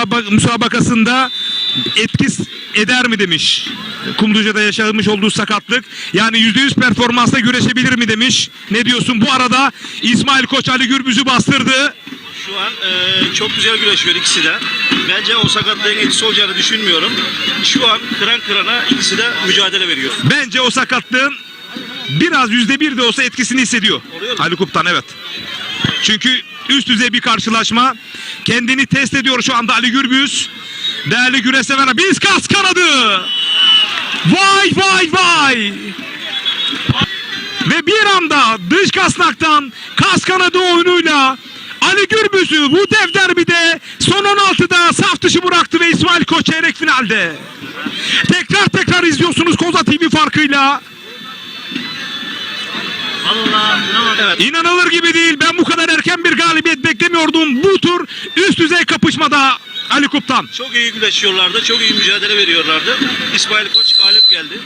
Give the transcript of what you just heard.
müsabak- müsabakasında etkis eder mi demiş. Kumluca'da yaşamış olduğu sakatlık. Yani %100 performansla güreşebilir mi demiş. Ne diyorsun? Bu arada İsmail Koç Ali Gürbüz'ü bastırdı. Şu an e, çok güzel güreşiyor ikisi de. Bence o sakatlığın etkisi olacağını düşünmüyorum. Şu an kıran kırana ikisi de mücadele veriyor. Bence o sakatlığın biraz yüzde bir de olsa etkisini hissediyor. Ali Kuptan evet. Çünkü üst düzey bir karşılaşma. Kendini test ediyor şu anda Ali Gürbüz. Değerli güreş sever. Biz kas kanadı. Vay vay vay. Ve bir anda dış kasnaktan kas kanadı oyunuyla Ali Gürbüz'ü bu dev derbide son 16'da saf dışı bıraktı ve İsmail Koç çeyrek finalde. Tekrar tekrar izliyorsunuz Koza TV farkıyla. Evet. İnanılır gibi değil. Ben bu kadar erken bir galibiyet beklemiyordum. Bu tur üst düzey kapışmada Ali Kuptan. Çok iyi güreşiyorlardı. Çok iyi mücadele veriyorlardı. İsmail Koç galip geldi.